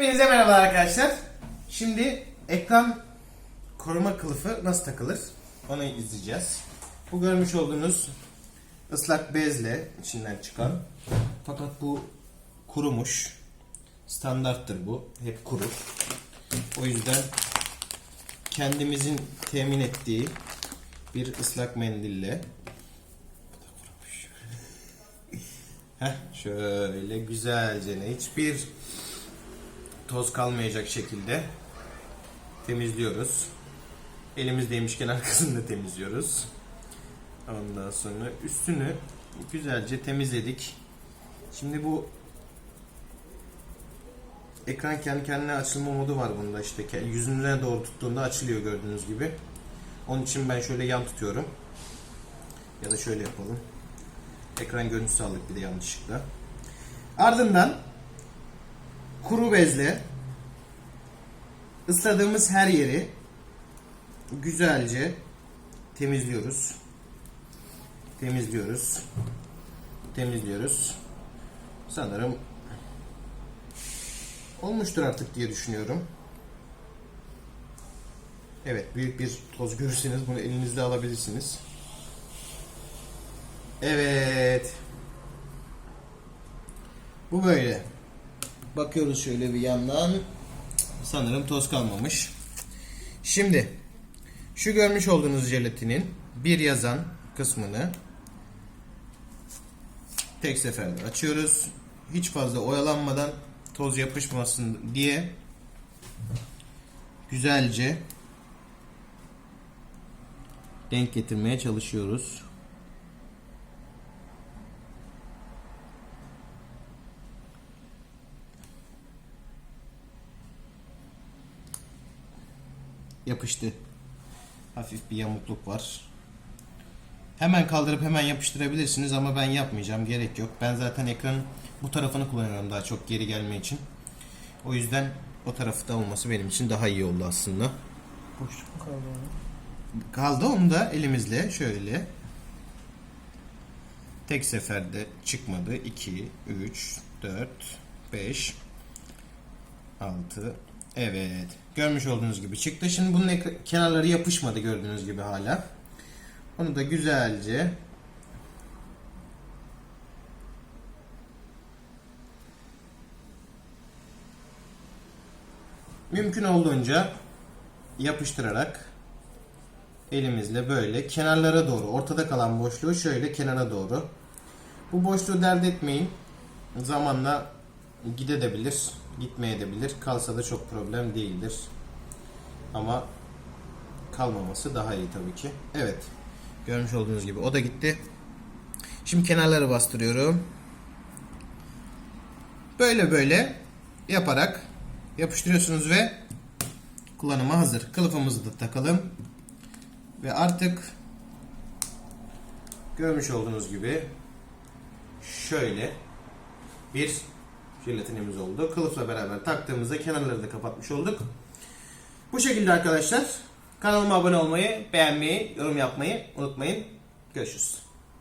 Hepinize merhaba arkadaşlar. Şimdi ekran koruma kılıfı nasıl takılır? Onu izleyeceğiz. Bu görmüş olduğunuz ıslak bezle içinden çıkan. Fakat bu kurumuş. Standarttır bu. Hep kurur. O yüzden kendimizin temin ettiği bir ıslak mendille Heh, şöyle güzelce hiçbir toz kalmayacak şekilde temizliyoruz. Elimizdeymişken arkasını da temizliyoruz. Ondan sonra üstünü güzelce temizledik. Şimdi bu ekran kendi kendine açılma modu var bunda işte yüzüne doğru tuttuğunda açılıyor gördüğünüz gibi. Onun için ben şöyle yan tutuyorum. Ya da şöyle yapalım. Ekran görüntüsü aldık bir de yanlışlıkla. Ardından kuru bezle ısladığımız her yeri güzelce temizliyoruz. Temizliyoruz. Temizliyoruz. Sanırım olmuştur artık diye düşünüyorum. Evet büyük bir toz görürseniz bunu elinizde alabilirsiniz. Evet. Bu böyle. Bakıyoruz şöyle bir yandan. Sanırım toz kalmamış. Şimdi şu görmüş olduğunuz jelatinin bir yazan kısmını tek seferde açıyoruz. Hiç fazla oyalanmadan toz yapışmasın diye güzelce denk getirmeye çalışıyoruz. Yapıştı. Hafif bir yamukluk var. Hemen kaldırıp hemen yapıştırabilirsiniz ama ben yapmayacağım. Gerek yok. Ben zaten ekranın bu tarafını kullanıyorum daha çok geri gelme için. O yüzden o tarafta olması benim için daha iyi oldu aslında. Boşluk mu kaldı? Kaldı onu da elimizle şöyle tek seferde çıkmadı. 2, 3, 4, 5, 6. Evet. Görmüş olduğunuz gibi çıktı. Şimdi bunun kenarları yapışmadı gördüğünüz gibi hala. Onu da güzelce mümkün olduğunca yapıştırarak elimizle böyle kenarlara doğru ortada kalan boşluğu şöyle kenara doğru bu boşluğu dert etmeyin zamanla gidebilir gitmeyebilir. Kalsa da çok problem değildir. Ama kalmaması daha iyi tabii ki. Evet görmüş olduğunuz gibi o da gitti. Şimdi kenarları bastırıyorum. Böyle böyle yaparak yapıştırıyorsunuz ve kullanıma hazır. Kılıfımızı da takalım. Ve artık görmüş olduğunuz gibi şöyle bir jelatinimiz oldu. Kılıfla beraber taktığımızda kenarları da kapatmış olduk. Bu şekilde arkadaşlar. Kanalıma abone olmayı, beğenmeyi, yorum yapmayı unutmayın. Görüşürüz.